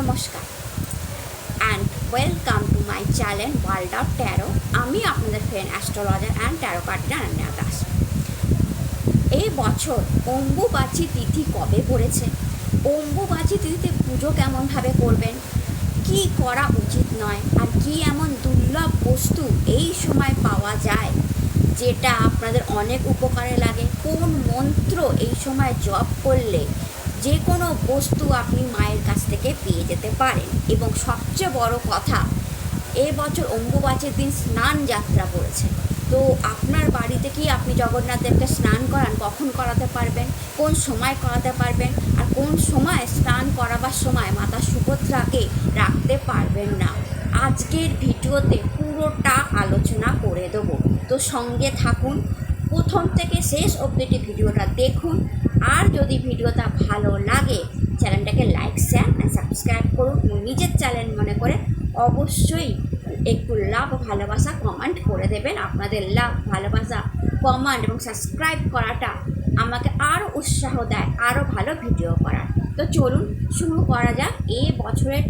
নমস্কার। And welcome to my channel world of tarot আমি আপনাদের friend astrologer and tarot card reader Anya Das এই বছর অম্বুবাচী তিথি কবে পড়েছে? অম্বুবাচী তিথিতে পুজো কেমনভাবে করবেন? কি করা উচিত নয়? আর কি এমন দুর্লভ বস্তু এই সময় পাওয়া যায় যেটা আপনাদের অনেক উপকারে লাগে? কোন মন্ত্র এই সময় জপ করলে যে কোনো বস্তু আপনি মায়ের কাছ থেকে পেয়ে যেতে পারেন। এবং সবচেয়ে বড় কথা এবছর অম্বুবাচীর দিন স্নান যাত্রা পড়েছে। তো আপনার বাড়িতে কি আপনি জগন্নাথ দেবকে স্নান করান, কখন করাতে পারবেন, কোন সময় করাতে পারবেন, আর কোন সময় স্নান করাবার সময় মাতা সুভদ্রাকে রাখতে পারবেন না? আজকের ভিডিওতে পুরোটা আলোচনা করে দেবো। তো সঙ্গে থাকুন। প্রথম থেকে শেষ অবধিটি ভিডিওটা দেখুন। আর যদি ভিডিওটা ভালো লাগে, চ্যানেলটাকে লাইক শেয়ার অ্যান্ড সাবস্ক্রাইব করুন। নিজের চ্যানেল মনে করে অবশ্যই একটু লাভ ভালোবাসা কমেন্ট করে দেবেন। আপনাদের লাভ, ভালোবাসা কমেন্ট এবং সাবস্ক্রাইব করাটা আমাকে আরও উৎসাহ দেয় আরও ভালো ভিডিও করার। তো চলুন শুরু করা যাক এ বছরের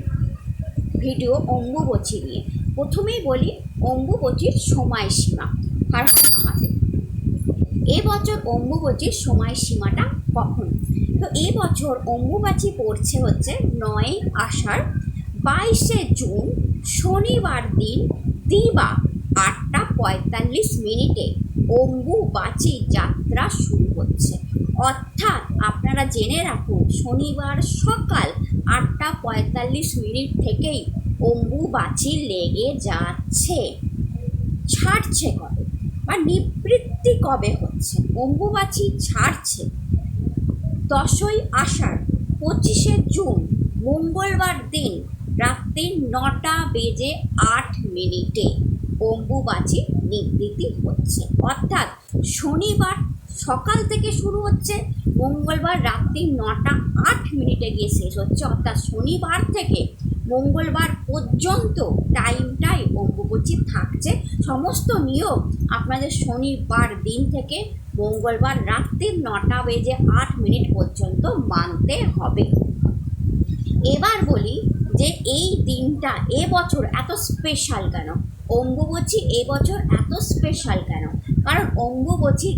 ভিডিও অম্বুবচী নিয়ে। প্রথমেই বলি অম্বুবচীর সময়সীমা। হার মহাদেব এবছর অম্বুবচীর সময়সীমাটা কখন? তো এবছর অম্বুবাচী পড়ছে হচ্ছে নয় আষাঢ়, বাইশে জুন, শনিবার দিন, দিবা আটটা পঁয়তাল্লিশ মিনিটে অম্বুবাচী যাত্রা শুরু হচ্ছে। অর্থাৎ আপনারা জেনে রাখুন, শনিবার সকাল আটটা পঁয়তাল্লিশ মিনিট থেকেই অম্বুবাচী লেগে যাচ্ছে, ছাড়ছে কবে বা নিবৃত্তি কবে হচ্ছে? অম্বুবাচী ছাড়ছে। দশই আষাঢ়, পঁচিশে জুন, মঙ্গলবার দিন রাত্রি নটা বেজে আট মিনিটে অম্বুবাচী নিবৃত্তি হচ্ছে। অর্থাৎ শনিবার সকাল থেকে শুরু হচ্ছে, মঙ্গলবার রাত্রি নটা আট মিনিটে গিয়ে শেষ হচ্ছে। অর্থাৎ শনিবার থেকে মঙ্গলবার পর্যন্ত টাইমটাই অম্বুবচী থাকছে। সমস্ত নিয়োগ আপনাদের শনিবার দিন থেকে মঙ্গলবার রাত্রি নটা বেজে আট মিনিট পর্যন্ত মানতে হবে। এবার বলি যে এই দিনটা এবছর এত স্পেশাল কেন? অম্বুবচী এবছর এত স্পেশাল কেন? কারণ অম্বুবচী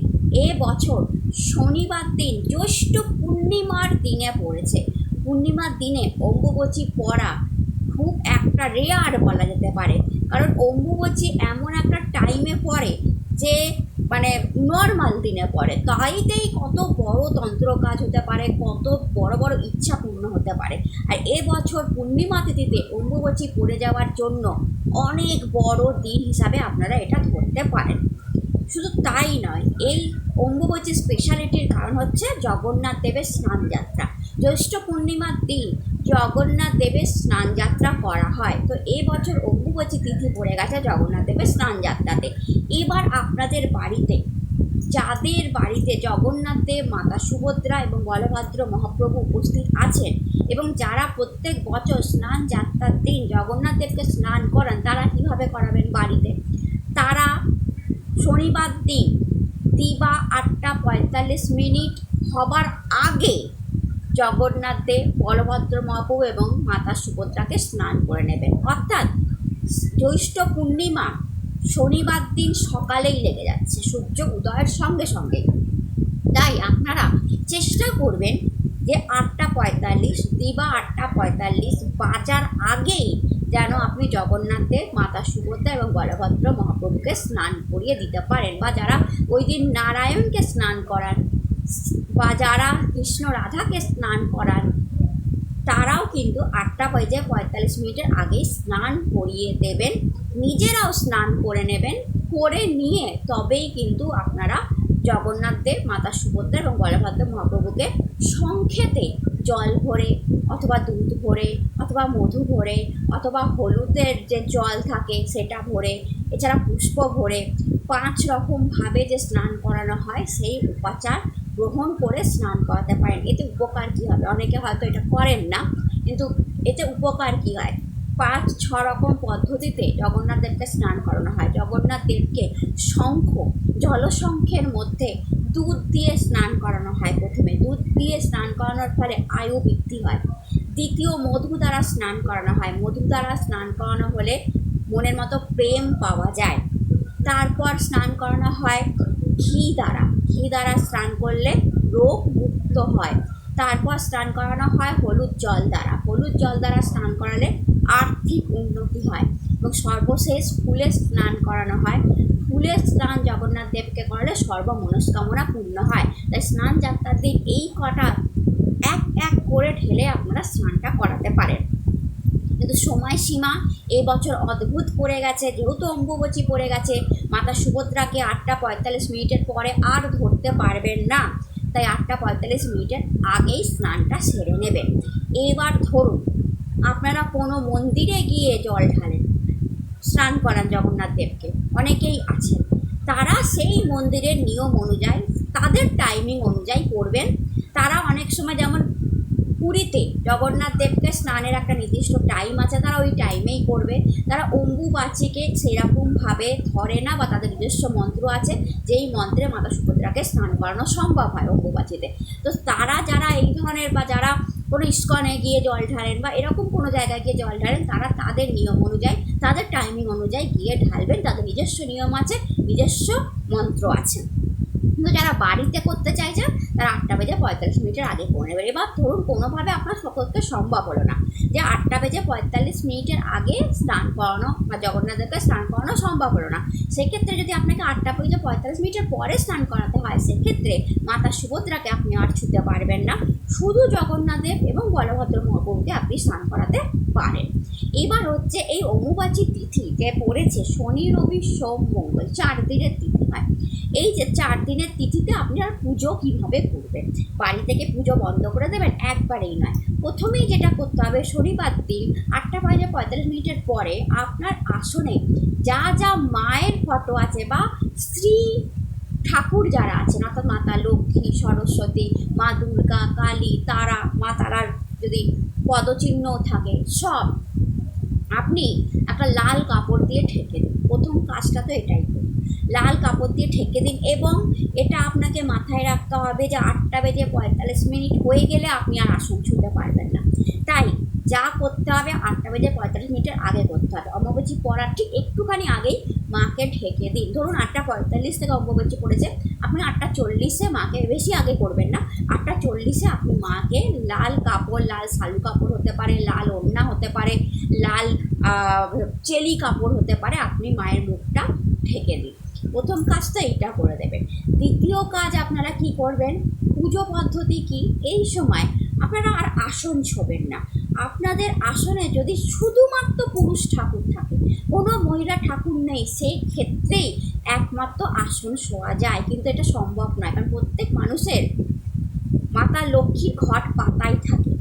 এবছর শনিবার দিন, জ্যৈষ্ঠ পূর্ণিমার দিনে পড়েছে। পূর্ণিমার দিনে অম্বুবচী পড়া খুব একটা রেয়ার বলা যেতে পারে। কারণ অম্বুবচী এমন একটা টাইমে পড়ে যে মানে নর্মাল দিনে পড়ে। তাইতেই কত বড় তন্ত্র কাজ হতে পারে, কত বড় বড় ইচ্ছা পূর্ণ হতে পারে। আর এবছর পূর্ণিমা তিথিতে অম্বুবচী পড়ে যাওয়ার জন্য অনেক বড় দিন হিসাবে আপনারা এটা ধরতে পারেন। শুধু তাই নয়, এই অম্বুবচী স্পেশালিটির কারণ হচ্ছে জগন্নাথ দেবের স্নান যাত্রা জ্যৈষ্ঠ পূর্ণিমার দিন জগন্নাথ দেবের স্নান যাত্রা করা হয়। তো এই বছর অম্বুবচী তিথি পড়ে গেছে জগন্নাথ দেবের স্নান যাত্রাতে এবার আপনাদের বাড়িতে, যাদের বাড়িতে জগন্নাথ দেব, মাতা সুভদ্রা এবং বলভদ্র মহাপ্রভু উপস্থিত আছেন এবং যারা প্রত্যেক বছর স্নান যাত্রার দিন জগন্নাথ দেবকে স্নান করান, তারা কীভাবে করাবেন বাড়িতে? তারা শনিবার দিন দিবা আটটা পঁয়তাল্লিশ মিনিট হবার আগে জগন্নাথ দেব, বলভদ্র মহাপ্রভু এবং মাতা সুভদ্রাকে স্নান করে নেবেন। অর্থাৎ জ্যৈষ্ঠ পূর্ণিমা শনিবার দিন সকালেই লেগে যাচ্ছে, সূর্য উদয়ের সঙ্গে সঙ্গে। তাই আপনারা চেষ্টা করবেন যে আটটা পঁয়তাল্লিশ, দিবা আটটা পঁয়তাল্লিশ বাজার আগেই যেন আপনি জগন্নাথের মাতা সুভদ্রা এবং বলভদ্র মহাপ্রভুকে স্নান করিয়ে দিতে পারেন বা যারা ওই দিন নারায়ণকে স্নান করান বা যারা কৃষ্ণ রাধাকে স্নান করান, তারাও কিন্তু আটটা বাজে পঁয়তাল্লিশ মিনিটের আগেই স্নান করিয়ে দেবেন। নিজেরাও স্নান করে নেবেন, করে নিয়ে তবেই কিন্তু আপনারা জগন্নাথ দেব, মাতা সুভদ্রা এবং বলভদ্র মহাপ্রভুকে সংক্ষেপে জল ভরে অথবা দুধ ভরে অথবা মধু ভরে অথবা হলুদের যে জল থাকে সেটা ভরে, এছাড়া পুষ্প ভরে, পাঁচ রকমভাবে যে স্নান করানো হয় সেই উপাচার গ্রহণ করে স্নান করাতে পারেন। এতে উপকার কী হবে? অনেকে হয়তো এটা করেন না, কিন্তু এতে উপকার কী হয়? পাঁচ, ছ রকম পদ্ধতিতে জগন্নাথ দেবকে স্নান করানো হয়। জগন্নাথ দেবকে শঙ্খ, জলশঙ্খের মধ্যে দুধ দিয়ে স্নান করানো হয় প্রথমে। দুধ দিয়ে স্নান করানোর ফলে আয়ু বৃদ্ধি হয়। দ্বিতীয়, মধু দ্বারা স্নান করানো হয়। মধু দ্বারা স্নান করানো হলে মনের মতো প্রেম পাওয়া যায়। তারপর স্নান করানো হয় ঘি দ্বারা। ঘি দ্বারা স্নান করলে রোগ মুক্ত হয়। তারপর স্নান করানো হয় হলুদ জল দ্বারা। হলুদ জল দ্বারা স্নান করালে আর্থিক উন্নতি হয় এবং সর্বশেষ ফুলে স্নান করানো হয়। ফুলের স্নান জগন্নাথ দেবকে করালে সর্বমনস্কামনা পূর্ণ হয়। তাই স্নান যাত্রার দিন এই কটা এক এক করে ঢেলে আপনারা স্নানটা করাতে পারেন। কিন্তু সময়সীমা এই বছর অদ্ভুত পড়ে গেছে, যেহেতু অম্বুবচী পড়ে গেছে, মাতা সুভদ্রাকে আটটা পঁয়তাল্লিশ মিনিটের পরে আর ধরতে পারবেন না। তাই আটটা পঁয়তাল্লিশ মিনিটের আগেই স্নানটা সেরে নেবেন। এবার ধরুন, আপনারা কোনো মন্দিরে গিয়ে জল ঢালেন, স্নান করান জগন্নাথ দেবকে, অনেকেই আছেন, তারা সেই মন্দিরের নিয়ম অনুযায়ী, তাদের টাইমিং অনুযায়ী করবেন। তারা অনেক সময় যেমন পুরীতে জগন্নাথ দেবকে স্নানের একটা নির্দিষ্ট টাইম আছে, তারা ওই টাইমেই করবে। তারা অম্বুবাচিকে সেরকমভাবে ধরে না বা তাদের নিজস্ব মন্ত্র আছে, যেই মন্ত্রে মাতা সুভদ্রাকে স্নান করানো সম্ভব হয় অম্বুবাচিতে। তো তারা যারা এই ধরনের বা যারা কোনো ইস্কনে গিয়ে জল ঢালেন বা এরকম কোনো জায়গায় গিয়ে জল ঢালেন, তারা তাদের নিয়ম অনুযায়ী, তাদের টাইমিং অনুযায়ী গিয়ে ঢালবেন। তাদের নিজস্ব নিয়ম আছে, নিজস্ব মন্ত্র আছে। কিন্তু যারা বাড়িতে করতে চাইছেন তারা আটটা বেজে পঁয়তাল্লিশ মিনিটের আগে করে নেবেন এবার ধরুন, কোনোভাবে আপনার সকলকে সম্ভব হলো না যে আটটা বেজে পঁয়তাল্লিশ মিনিটের আগে স্নান করানো বা জগন্নাথদেরকে স্নান করানো সম্ভব হলো না। সেক্ষেত্রে যদি আপনাকে আটটা বেজে পঁয়তাল্লিশ মিনিটের পরে স্নান করাতে হয়, সেক্ষেত্রে মাতা সুভদ্রাকে আপনি আর ছুতে পারবেন না। শুধু জগন্নাথদেব এবং বলভদ্র মহাপ্রভুকে আপনি স্নান করাতে পারেন। এবার হচ্ছে এই অমুবাচী তিথি যে পড়েছে, শনি, রবি, সোম, মঙ্গল চার দিনের তিথি। হয় এই যে চার দিনের তিথিতে আপনি আর পুজো কীভাবে করবেন? বাড়ি থেকে পুজো বন্ধ করে দেবেন? একবারেই নয়। প্রথমেই যেটা করতে হবে, শনিবার দিন আটটা বাজে পঁয়তাল্লিশ মিনিটের পরে আপনার আসনে যা যা মায়ের ফটো আছে বা স্ত্রী ঠাকুর যারা আছেন, অর্থাৎ মাতা লক্ষ্মী, সরস্বতী, মা দুর্গা, কালী, তারা, মা তারার যদি পদচিহ্ন থাকে, সব আপনি একটা লাল কাপড় দিয়ে ঢেকে দিন। প্রথম কাজটা তো এটাই লাল কাপড় দিয়ে ঢেকে দিন এবং এটা আপনাকে মাথায় রাখতে হবে যে আটটা বেজে পঁয়তাল্লিশ মিনিট হয়ে গেলে আপনি আর আসন ছুতে পারবেন না। তাই যা করতে হবে আটটা বেজে পঁয়তাল্লিশ মিনিটের আগে করতে হবে। অম্বুবাচী পড়ার ঠিক একটুখানি আগেই মাকে ঢেকে দিন। ধরুন আটটা পঁয়তাল্লিশ থেকে অম্বুবাচী পড়েছে, আপনি আটটা চল্লিশে মাকে বেশি আগে করবেন না। আটটা চল্লিশে আপনি মাকে লাল কাপড়, লাল শালু কাপড় হতে পারে, লাল ওড়না হতে পারে, লাল চেলি কাপড় হতে পারে, আপনি মায়ের মুখটা ঢেকে দিন। প্রথম কাজটা এইটা করে দেবেন। দ্বিতীয় কাজ আপনারা কি করবেন? পুজো পদ্ধতি কি? এই সময় আপনারা আর আসন ছোবেন না। আপনাদের আসনে যদি শুধুমাত্র পুরুষ ঠাকুর থাকে, কোনো মহিলা ঠাকুর নেই সেই ক্ষেত্রেই একমাত্র আসন শোয়া যায়। কিন্তু এটা সম্ভব নয়, কারণ প্রত্যেক মানুষের মাতা লক্ষ্মী ঘট পাতাই থাকে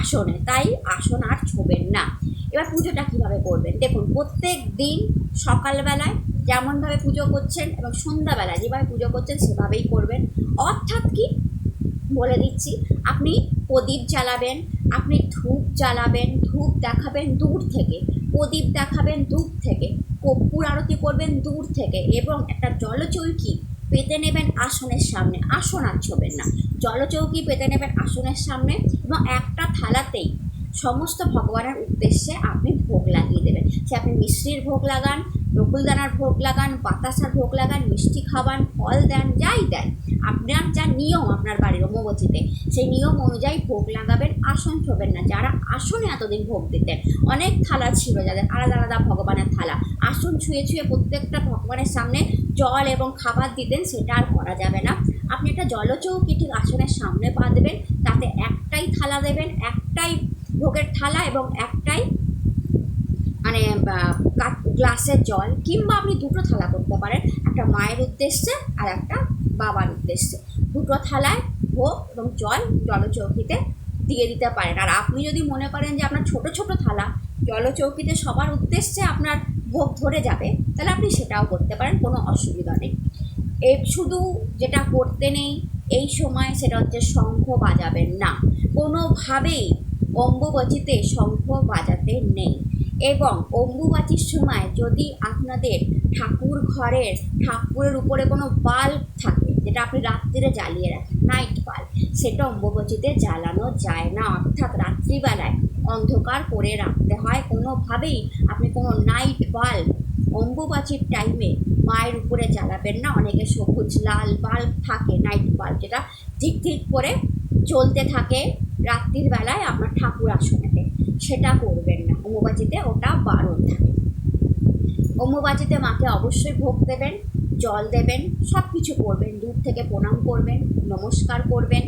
আসনে, তাই আসন আর ছোবেন না। এবার পুজোটা কীভাবে করবেন? দেখুন, প্রত্যেক দিন সকালবেলায় যেমনভাবে পুজো করছেন এবং সন্ধ্যাবেলায় যেভাবে পুজো করছেন সেভাবেই করবেন। অর্থাৎ কি? বলে দিচ্ছি, আপনি প্রদীপ জ্বালাবেন, আপনি ধূপ জ্বালাবেন, ধূপ দেখাবেন দূর থেকে, প্রদীপ দেখাবেন দূর থেকে, কর্পূর আরতি করবেন দূর থেকে এবং একটা জলচৌকি পেতে নেবেন আসনের সামনে। আসন আর ছোবেন না, জলচৌকি পেতে নেবেন আসনের সামনে এবং একটা থালাতেই সমস্ত ভগবানের উদ্দেশ্যে আপনি ভোগ লাগিয়ে দেবেন। সে আপনি মিশ্রির ভোগ লাগান রকুলদানার ভোগ লাগান, বাতাসার ভোগ লাগান, মিষ্টি খাওয়ান, ফল দেন, যাই দেন। আপনার যা নিয়ম আপনার বাড়ির অম্বুবচিতে সেই নিয়ম অনুযায়ী ভোগ লাগাবেন, আসন ছোবেন না। যারা আসনে এতদিন ভোগ দিতেন, অনেক থালা ছিল যাদের আলাদা আলাদা ভগবানের থালা। আসন ছুঁয়ে ছুঁয়ে প্রত্যেকটা ভগবানের সামনে জল এবং খাবার দিতেন, সেটা আর করা যাবে না। আপনি একটা জলচৌকি ঠিক আসনের সামনে পা দেবেন, তাতে একটাই থালা দেবেন, একটাই ভোগের থালা এবং একটাই মানে গ্লাসের জল কিংবা আপনি দুটো থালা করতে পারেন। একটা মায়ের উদ্দেশ্যে আর একটা বাবার উদ্দেশ্যে। দুটো থালায় ভোগ এবং জল জলচৌকিতে দিয়ে দিতে পারেন। আর আপনি যদি মনে করেন যে আপনার ছোট ছোট থালা জলচৌকিতে সবার উদ্দেশ্যে আপনার ভোগ ধরে যাবে, তাহলে আপনি সেটাও করতে পারেন, কোনো অসুবিধা নেই। এ, শুধু যেটা করতে নেই এই সময় সেটা হচ্ছে শঙ্খ বাজাবেন না। কোনোভাবেই অম্বুবাচিতে শঙ্খ বাজাতে নেই। এবং অম্বুবাচির সময় যদি আপনাদের ঠাকুর ঘরের ঠাকুরের উপরে কোনো বাল্ব থাকে, যেটা আপনি রাত্রিরে জ্বালিয়ে রাখেন নাইট বাল্ব সেটা অম্বুবাচীতে জ্বালানো যায় না। অর্থাৎ রাত্রিবেলায় অন্ধকার করে রাখতে হয়। কোনোভাবেই আপনি কোনো নাইট বাল্ব অম্বুবাচীর টাইমে মায়ের উপরে জ্বালাবেন না। অনেকে সবুজ লাল বাল্ব থাকে নাইট বাল্ব যেটা ঠিক ঠিক করে চলতে থাকে। রাত্রির বেলায় আপনার ঠাকুর আসনেতে সেটা করবেন অম্বুবাচীতে ওটা বারণ থাকে। অম্বুবাচীতে মাকে অবশ্যই ভোগ দেবেন, জল দেবেন সব কিছু করবেন দূর থেকে প্রণাম করবেন, নমস্কার করবেন,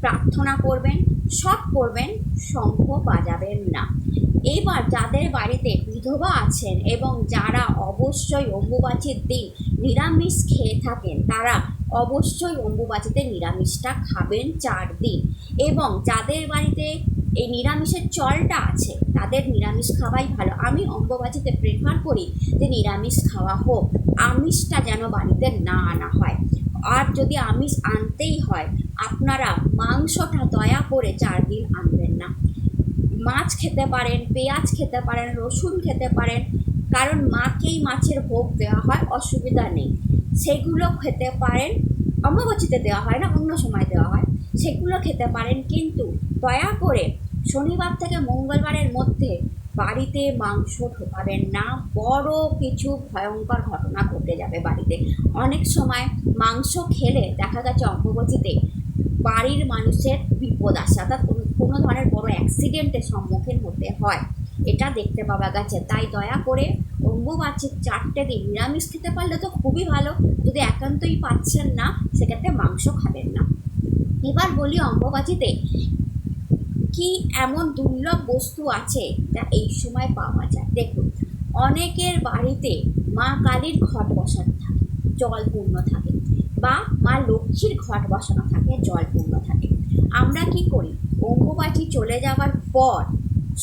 প্রার্থনা করবেন, সব করবেন, শঙ্খ বাজাবেন না। এবার যাদের বাড়িতে বিধবা আছেন এবং যারা অবশ্যই অম্বুবাচীর দিন নিরামিষ খেয়ে থাকেন, তারা অবশ্যই অম্বুবাচীতে নিরামিষটা খাবেন চার দিন। এবং যাদের বাড়িতে এই নিরামিষের চলটা আছে, তাদের নিরামিষ খাওয়াই ভালো। আমি অম্বুবাচীতে প্রেফার করি যে নিরামিষ খাওয়া হোক, আমিষটা যেন বাড়িতে না আনা হয়। আর যদি আমিষ আনতেই হয়, আপনারা মাংসটা দয়া করে চার দিন আনবেন না। মাছ খেতে পারেন, পেঁয়াজ খেতে পারেন, রসুন খেতে পারেন, কারণ মাকেই মাছের ভোগ দেওয়া হয়, অসুবিধা নেই। সেগুলো খেতে পারেন অমাবস্যীতে দেওয়া হয় না, অন্য সময় দেওয়া হয়, সেগুলো খেতে পারেন, কিন্তু দয়া করে শনিবার থেকে মঙ্গলবারের মধ্যে বাড়িতে মাংস ঢোকাবেন না। বড় কিছু ভয়ঙ্কর ঘটনা ঘটে যাবে বাড়িতে। অনেক সময় মাংস খেলে দেখা গেছে অম্বুবাচীতে বাড়ির মানুষের বিপদ আসে, অর্থাৎ কোনো- কোনো ধরনের বড় অ্যাক্সিডেন্টের সম্মুখীন হতে হয়। এটা দেখতে পাওয়া গেছে। তাই দয়া করে অম্বুবাচীর চারটে দিন নিরামিষ খেতে পারলে তো খুবই ভালো। যদি একান্তই পাচ্ছেন না, সেক্ষেত্রে মাংস খাবেন না। এবার বলি অম্বুবাচীতে কি এমন দুর্লভ বস্তু আছে যা এই সময় পাওয়া যায়? দেখুন, অনেকের বাড়িতে মা কালীর ঘট বসানো থাকে, জল পূর্ণ থাকে বা মা লক্ষ্মীর ঘট বসানো থাকে, জল পূর্ণ থাকে। আমরা কি করি? অম্বুবাচী চলে যাওয়ার পর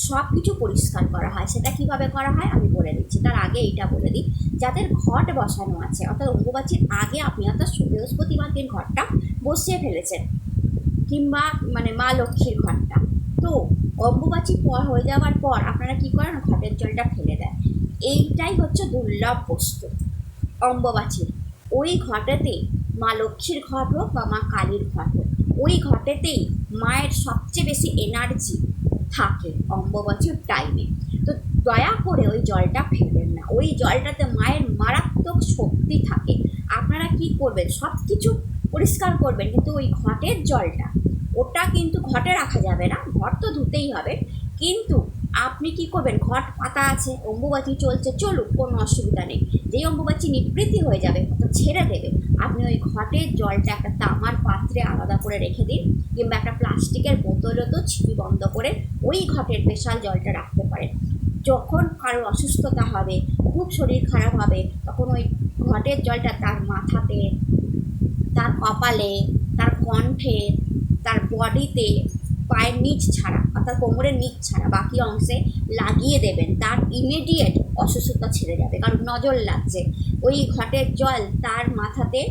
সব কিছু পরিষ্কার করা হয়। সেটা কীভাবে করা হয়? আমি বলে দিচ্ছি। তার আগে এইটা বলে দিই। যাদের ঘট বসানো আছে, অর্থাৎ অম্বুবাচীর আগে আপনি অর্থাৎ বৃহস্পতিবার দিন ঘরটা বসিয়ে ফেলেছেন, কিংবা মানে মা লক্ষ্মীর ঘরটা তো অম্বুবাচী হয়ে যাওয়ার পর আপনারা কি করেন? ঘটের জলটা ফেলে দেন। এইটাই হচ্ছে দুর্লভ বস্তু অম্বুবাচীর। ওই ঘটেতেই মা লক্ষ্মীর ঘট হোক বা মা কালীর ঘট হোক, ওই ঘটেতেই মায়ের সবচেয়ে বেশি এনার্জি থাকে অম্বুবাচীর টাইমে তো দয়া করে ওই জলটা ফেলবেন না। ওই জলটাতে মায়ের মারাত্মক শক্তি থাকে। আপনারা কি করবেন? সব কিছু পরিষ্কার করবেন, কিন্তু ওই ঘটের জলটা ওটা কিন্তু ঘটে রাখা যাবে না, ঘট তো ধুতেই হবে। কিন্তু আপনি কি করবেন? ঘট পাতা আছে, অম্বুবাচী চলছে, চলুক, কোনো অসুবিধা নেই। যেই অম্বুবাচী নিবৃত্তি হয়ে যাবে অর্থাৎ ছেড়ে দেবে। আপনি ওই ঘটের জলটা একটা তামার পাত্রে আলাদা করে রেখে দিন, কিংবা একটা প্লাস্টিকের বোতলও তো ছিপি বন্ধ করে ওই ঘটের স্পেশাল জলটা রাখতে পারেন। যখন কারও অসুস্থতা হবে, খুব শরীর খারাপ হবে, তখন ওই ঘটের জলটা তার মাথাতে, তার কপালে, তার কণ্ঠে তার বডিতে পায়ের নিচ ছাড়া অর্থাৎ কোমরের নিচ ছাড়া বাকি অংশে লাগিয়ে দেবেন, তার ইমিডিয়েট অসুস্থতা ছেড়ে যাবে। কারণ নজর লাগছে। ওই ঘটের জল তার মাথাতে,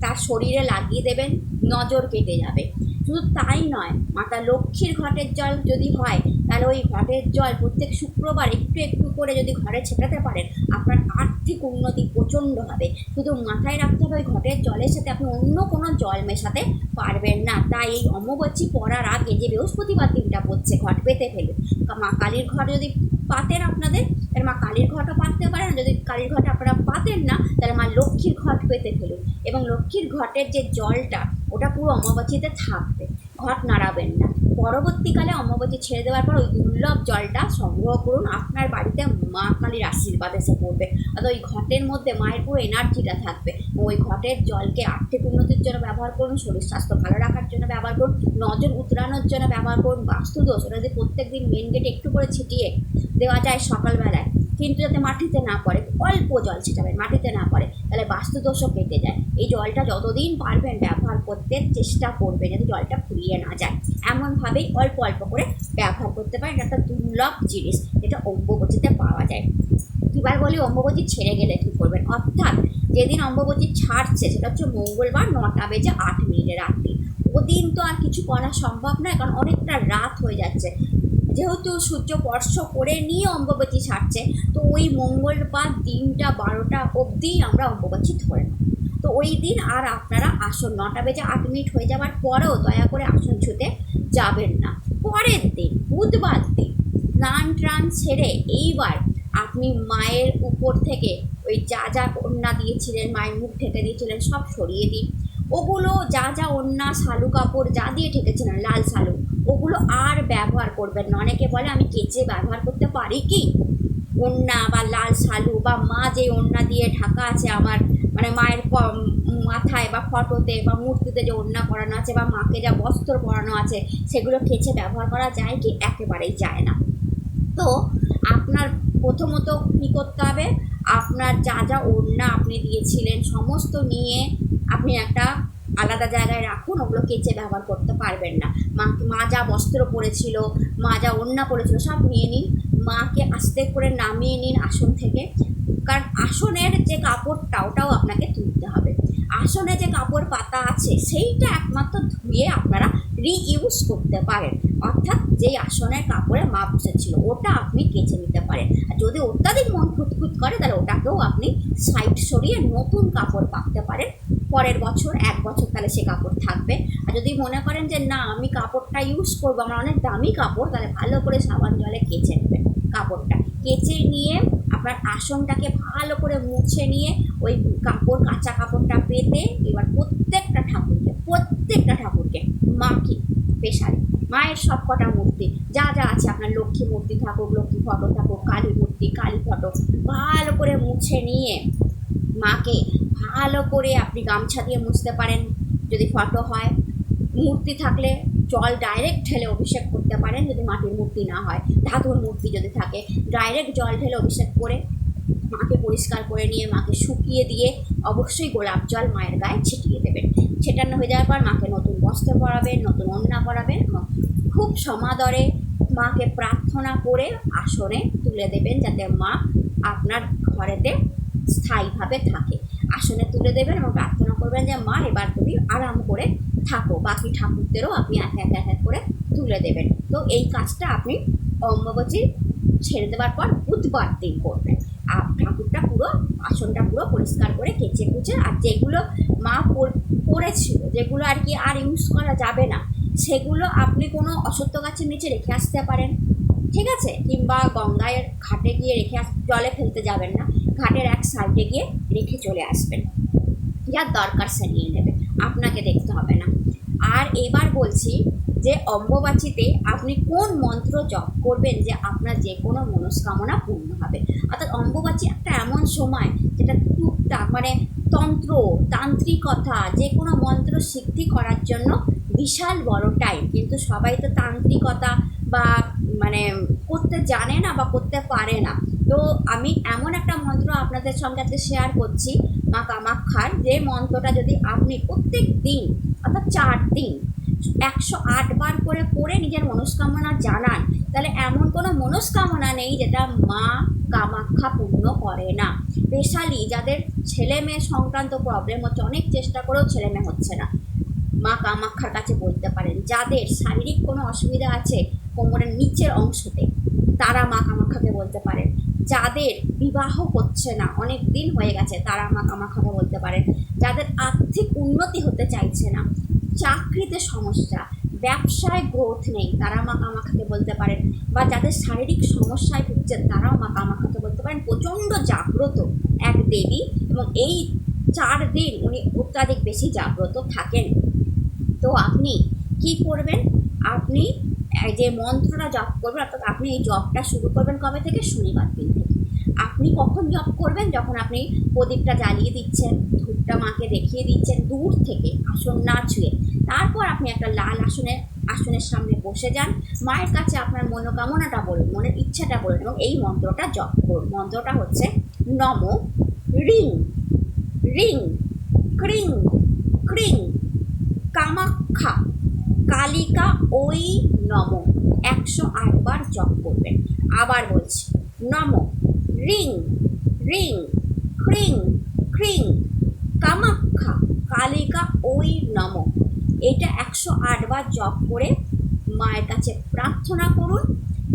তার শরীরে লাগিয়ে দেবেন, নজর কেটে যাবে। শুধু তাই নয়, মাতা লক্ষ্মীর ঘটের জল যদি হয়, তাহলে ওই ঘটের জল প্রত্যেক শুক্রবার একটু একটু করে যদি ঘরে ছেটাতে পারেন, আপনার আর্থিক উন্নতি প্রচণ্ড হবে। শুধু মাথায় রাখতে হবে ওই ঘটের জলের সাথে আপনি অন্য কোনো জল মেশাতে পারবেন না। তাই এই অমাবস্যী পড়ার আগে যে বৃহস্পতিবার দিনটা পড়ছে, ঘট পেতে ফেলুন। মা কালীর ঘর যদি পাতেন আপনাদের, তাহলে মা কালীর ঘটও পাততে পারেন যদি কালীর ঘট আপনারা পাতেন না, তাহলে মা লক্ষ্মীর ঘট পেতে ফেলুন। এবং লক্ষ্মীর ঘটের যে জলটা, ওটা পুরো অমাবাচিতে থাকবে, ঘট নাড়াবেন না। পরবর্তীকালে অমাবস্যী ছেড়ে দেওয়ার পর ওই দুর্লভ জলটা সংগ্রহ করুন। আপনার বাড়িতে মা কালীর আশীর্বাদ এসে পড়বে। অর্থাৎ ওই ঘটের মধ্যে মায়ের পুরো এনার্জিটা থাকবে। ওই ঘটের জলকে আর্থিক উন্নতির জন্য ব্যবহার করুন, শরীর স্বাস্থ্য ভালো রাখার জন্য ব্যবহার করুন, নজর উতরানোর জন্য ব্যবহার করুন, বাস্তুদোষ ওটা যদি প্রত্যেক দিন মেন গেটে একটু করে ছিটিয়ে দেওয়া যায় সকালবেলায়। কিন্তু যাতে মাটিতে না পড়ে, অল্প জল ছিটাবেন, মাটিতে না পড়ে, তাহলে বাস্তুদোষও কেটে যায়। এই জলটা যতদিন পারবেন ব্যবহার করতে চেষ্টা করবেন, যাতে জলটা ফুরিয়ে না যায়। এমনভাবেই অল্প অল্প করে ব্যবহার করতে পারেন। এটা একটা দুর্লভ জিনিস, যেটা অম্বুবচিতে পাওয়া যায়। এবার বলি অম্বুবচী ছেড়ে গেলে কী করবেন? অর্থাৎ যেদিন অম্বুবচী ছাড়ছে, সেটা হচ্ছে মঙ্গলবার নটা বেজে আট মিনিটে রাত্রি। ওদিন তো আর কিছু করা সম্ভব নয়, কারণ অনেকটা রাত হয়ে যাচ্ছে। যেহেতু সূর্য স্পর্শ করে নিয়ে অম্বুবাচী ছাড়ছে, তো ওই মঙ্গলবার দিনটা বারোটা অবধিই আমরা অম্বুবাচী ধরে নেব। তো ওই দিন আর আপনারা আসন। নটা বেজে আট মিনিট হয়ে যাওয়ার পরেও দয়া করে আসন ছুতে যাবেন না। পরের দিন, বুধবার দিন, স্নান টান ছেড়ে এইবার আপনি মায়ের উপর থেকে ওই যা যা কন্যা দিয়েছিলেন, মায়ের মুখ ঢেকে দিয়েছিলেন, সব সরিয়ে দিন। ওগুলো যা যা অন্যা শালু কাপড় যা দিয়ে ঠেকেছিলেন লাল শালু, ওগুলো আর ব্যবহার করবেন না। অনেকে বলে, আমি কেচে ব্যবহার করতে পারি কি? ওন্না বা লাল শালু বা মা যে ওন্না দিয়ে ঢাকা আছে, আমার মানে মায়ের মাথায় বা ফটোতে বা মূর্তিতে যে ওন্না পরানো আছে বা মাকে যা বস্ত্র পরানো আছে, সেগুলো কেচে ব্যবহার করা যায় কি? একেবারেই যায় না। তো আপনার প্রথমত কী করতে হবে? আপনার যা যা ওড়না আপনি দিয়েছিলেন, সমস্ত নিয়ে আপনি একটা আলাদা জায়গায় রাখুন, ওগুলো কেচে ব্যবহার করতে পারবেন না। মা মা যা বস্ত্র পরেছিল, মা যা ওড়না পরেছিল, সব নিয়ে নিন। মাকে আস্তে করে নামিয়ে নিন আসন থেকে। কারণ আসনের যে কাপড়টা, ওটাও আপনাকে তুলতে হবে। আসনে যে কাপড় পাতা আছে, সেইটা একমাত্র ধুয়ে আপনারা রিইউজ করতে পারেন। অর্থাৎ যেই আসনের কাপড়ে মা বসেছিল, ওটা আপনি কেচে নিতে পারেন। আর যদি অত্যাধিক মন খুঁতখুত করে, তাহলে ওটাকেও আপনি সাইড সরিয়ে নতুন কাপড় পাকতে পারেন। পরের বছর, এক বছর তাহলে সে কাপড় থাকবে। আর যদি মনে করেন যে, না, আমি কাপড়টা ইউজ করব, আমার অনেক দামি কাপড় তাহলে ভালো করে সাবান জলে কেচে নেবেন কাপড়টা। কেচে নিয়ে আপনার আসনটাকে ভালো করে মুছে নিয়ে ওই কাপড়, কাঁচা কাপড়টা পেতে এবার প্রত্যেকটা ঠাকুরকে প্রত্যেকটা ঠাকুরকে, মাকে, পেশারে, মায়ের সব কটা মূর্তি, যা যা আছে আপনার লক্ষ্মী মূর্তি থাকুক, লক্ষ্মী ফটো থাকুক, কালী মূর্তি, কালী ফটো, ভালো করে মুছে নিয়ে মাকে ভালো করে আপনি গামছা দিয়ে মুছতে পারেন। যদি ফটো হয়, মূর্তি থাকলে জল ডাইরেক্ট ঢেলে অভিষেক করতে পারেন যদি মাটির মূর্তি না হয়। ধাতুর মূর্তি যদি থাকে ডাইরেক্ট জল ঢেলে অভিষেক করে মাকে পরিষ্কার করে নিয়ে, মাকে শুকিয়ে দিয়ে অবশ্যই গোলাপ জল মায়ের গায়ে ছিটিয়ে দেবেন। ছেটানো হয়ে যাওয়ার পর মাকে নতুন বস্ত্র পরাবেন, নতুন ওড়না পরাবেন, খুব সমাদরে মাকে প্রার্থনা করে আসনে তুলে দেবেন যাতে মা আপনার ঘরেতে স্থায়ীভাবে থাকে। আসনে তুলে দেবেন এবং প্রার্থনা করবেন যে, মা, এবার তুমি আরাম করে থাকো, বাকি ঠাকুরদেরও আপনি এক এক এক করে তুলে দেবেন। তো এই কাজটা আপনি অম্বুবাচী ছেড়ে দেওয়ার পর বুধবার দিন করবেন। আর ঠাকুরটা পুরো, আসনটা পুরো পরিষ্কার করে কেচে কুচে, আর যেগুলো মা পড়েছিল যেগুলো আর কি আর ইউজ করা যাবে না, সেগুলো আপনি কোনো অসত্য গাছের নিচে রেখে আসতে পারেন। ঠিক আছে? কিংবা গঙ্গায় ঘাটে গিয়ে রেখে আস, জলে ফেলতে যাবেন না। ঘাটের এক সাইডে গিয়ে রেখে চলে আসবেন। যার দরকার সে নিয়ে নেবে। আপনাকে দেখতে হবে না। আর এবার বলছি যে অম্বুবাচীতে আপনি কোন মন্ত্র জপ করবেন যে আপনার যে কোনো মনস্কামনা পূর্ণ হবে? অর্থাৎ অম্বুবাচী একটা এমন সময় যেটা টুকটাক মানে তন্ত্র, তান্ত্রিকতা, যে কোনো মন্ত্র সিদ্ধি করার জন্য বিশাল বড় টাইম কিন্তু সবাই তো তান্ত্রিকতা বা মানে করতে জানে না বা করতে পারে না। তো আমি এমন একটা মন্ত্র আপনাদের সঙ্গে শেয়ার করছি। মা কামাক্ষার যে মন্ত্রটা যদি আপনি প্রত্যেক দিন, অর্থাৎ চার দিন, একশো আট বার করে পড়ে নিজের মনস্কামনা জানান, তাহলে এমন কোনো মনস্কামনা নেই যেটা মা কামাক্ষা পূর্ণ করে না। স্পেশালি যাদের ছেলে মেয়ে সংক্রান্ত প্রবলেম হচ্ছে, অনেক চেষ্টা করেও ছেলে মেয়ে হচ্ছে না। মা কামাক্ষার কাছে বলতে পারেন, যাদের শারীরিক কোনো অসুবিধা আছে কোমরের নিচের অংশতে তারা মা কামাক্ষাকে বলতে পারেন যাদের বিবাহ হচ্ছে না, অনেক দিন হয়ে গেছে তারা মা কামাক্ষাকে বলতে পারেন যাদের আর্থিক উন্নতি হতে চাইছে না, চাকরিতে সমস্যা, ব্যবসায় গ্রোথ নেই, তারা মা কামাখাকে বলতে পারেন বা যাদের শারীরিক সমস্যায় ভুগছে, তারাও মা কামাখাকে বলতে পারেন। প্রচণ্ড জাগ্রত এক দেবী এবং এই চার দিন উনি অত্যাধিক বেশি জাগ্রত থাকেন। তো আপনি কি করবেন? আপনি যে মন্ত্রটা জপ করবেন অর্থাৎ আপনি এই জপটা শুরু করবেন কবে থেকে? শনিবার দিন থেকে। আপনি কখন জপ করবেন? যখন আপনি প্রদীপটা জ্বালিয়ে দিচ্ছেন, ধূপটা মাকে দেখিয়ে দিচ্ছেন, দূর থেকে আসন না ছুঁয়ে। তারপর আপনি একটা লাল আসনে, আসনের সামনে বসে যান। মায়ের কাছে আপনার মনোকামনাটা বলুন, মনের ইচ্ছাটা বলুন এবং এই মন্ত্রটা জপ করুন। মন্ত্রটা হচ্ছে নম, রিং রিং, ক্রিং ক্রিং কামাক্ষা কালিকা ওই নম। একশো আটবার জপ করবেন। আবার বলছি, নম। রিং রিং, ক্রিং ক্রিং। কামাক্ষা কালিকা ওই নম। এটা একশো আটবার জপ করে মায়ের কাছে প্রার্থনা করুন,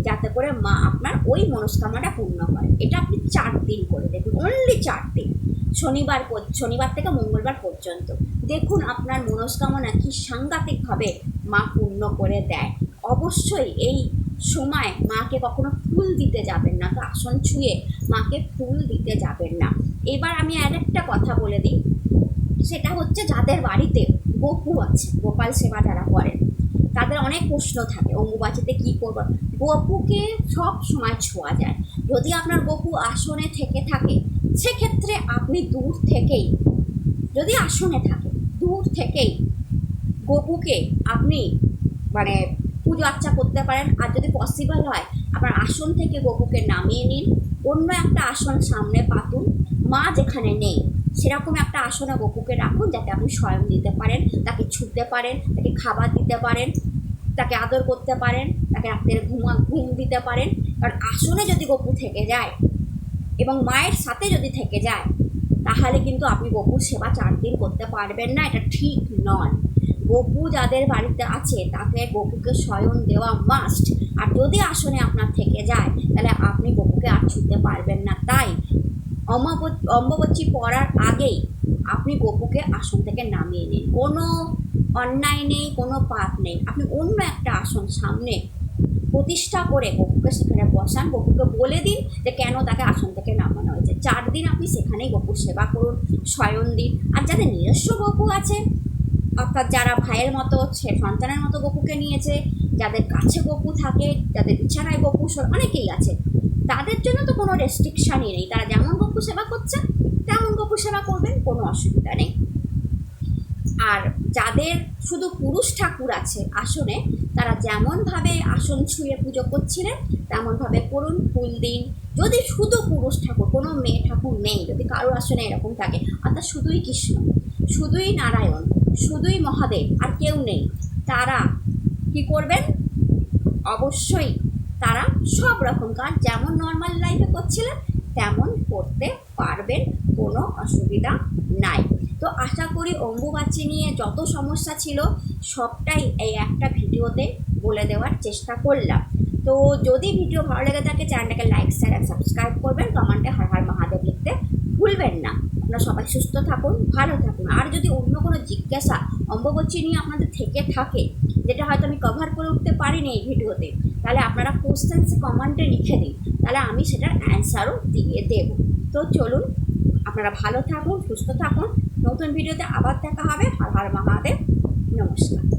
যাতে করে মা আপনার ওই মনস্কামনাটা পূর্ণ হয় এটা আপনি চার দিন করে দেখুন অনলি চার দিন। শনিবার শনিবার থেকে মঙ্গলবার পর্যন্ত। দেখুন আপনার মনস্কামনা কি সাংঘাতিকভাবে মা পূর্ণ করে দেয়। অবশ্যই এই সময় মাকে কখনো ফুল দিতে যাবেন না, তো আসন ছুঁয়ে মাকে ফুল দিতে যাবেন না। এবার আমি আর একটা কথা বলে দিই। সেটা হচ্ছে যাদের বাড়িতে গপু আছে, গোপাল সেবা যারা করেন, তাদের অনেক প্রশ্ন থাকে, অম্বুবাচিতে কী করব? গপুকে সব সময় ছোঁয়া যায়। যদি আপনার গপু আসনে থেকে থাকে সেক্ষেত্রে আপনি দূর থেকেই, যদি আসনে থাকে দূর থেকেই গপুকে আপনি মানে পুজো আর্চা করতে পারেন। আর যদি পসিবল হয় আপনার আসন থেকে গপুকে নামিয়ে নিন। অন্য একটা আসন সামনে পাতুন। মা যেখানে নেই, সেরকম একটা আসনে গপুকে রাখুন যাতে আপনি স্বয়ং দিতে পারেন, তাকে ছুটতে পারেন, তাকে খাবার দিতে পারেন, তাকে আদর করতে পারেন, তাকে রাত্রে ঘুমা ঘুম দিতে পারেন। কারণ আসনে যদি গপু থেকে যায় এবং মায়ের সাথে যদি থেকে যায়, তাহলে কিন্তু আপনি গপুর সেবা চার দিন করতে পারবেন না, এটা ঠিক নয়। গপু যাদের বাড়িতে আছে, তাকে গপুকে শয়ন দেওয়া মাস্ট আর যদি আসনে আপনার থেকে যায়, তাহলে আপনি গপুকে আর ছুঁতে পারবেন না। তাই অমাব- অম্বুবাচী পড়ার আগেই আপনি গপুকে আসন থেকে নামিয়ে নিন। কোনো অন্যায় নেই, কোনো পাপ নেই। আপনি অন্য একটা আসন সামনে প্রতিষ্ঠা করে গপুকে সেখানে বসান। গপুকে বলে দিন যে কেন তাকে আসন থেকে নামানো হয়েছে চার দিন আপনি সেখানেই গপুর সেবা করুন, শয়ন দিন। আর যাদের নিজস্ব গপু আছে, অর্থাৎ যারা ভাইয়ের মতো, সে সন্তানের মতো গপুকে নিয়েছে, যাদের কাছে গপু থাকে, যাদের বিছানায় গপু অনেকেই আছে। তাদের জন্য তো কোনো রেস্ট্রিকশানই নেই। তারা যেমন গপু সেবা করছে, তেমন গপু সেবা করবেন, কোনো অসুবিধা নেই। আর যাদের শুধু পুরুষ ঠাকুর আছে, আসনে, তারা যেমনভাবে আসন ছুঁয়ে পুজো করছিলেন, তেমনভাবে করুন, ফুল দিন যদি শুধু পুরুষ ঠাকুর, কোনো মেয়ে ঠাকুর নেই, যদি কারোর আসনে এরকম থাকে অর্থাৎ শুধুই কৃষ্ণ, শুধুই নারায়ণ, শুধুই মহাদেব, আর কেউ নেই, তারা কি করবেন? অবশ্যই তারা সব রকম কাজ যেমন নর্মাল লাইফে করছিলেন, তেমন করতে পারবেন, কোনো অসুবিধা নাই। তো আশা করি অম্বুবাচী নিয়ে যত সমস্যা ছিল, সবটাই এই একটা ভিডিওতে বলে দেওয়ার চেষ্টা করলাম। তো যদি ভিডিও ভালো লেগে থাকে, চ্যানেলটাকে লাইক শেয়ার আর সাবস্ক্রাইব করবেন। কমেন্টে হর হর মহাদেব লিখতে ভুলবেন না। আপনারা সবাই সুস্থ থাকুন, ভালো থাকুন। আর যদি অন্য কোনো জিজ্ঞাসা অম্বুবাচী নিয়ে আপনাদের থেকে থাকে, যেটা হয়তো আমি কভার করে উঠতে পারিনি এই ভিডিওতে, তাহলে আপনারা কোশ্চেন্স কমেন্টে লিখে দিন। তাহলে আমি সেটার অ্যান্সারও দিয়ে দেব। তো চলুন, আপনারা ভালো থাকুন, সুস্থ থাকুন। নতুন ভিডিওতে আবার দেখা হবে। হর হর মহাদেব। নমস্কার।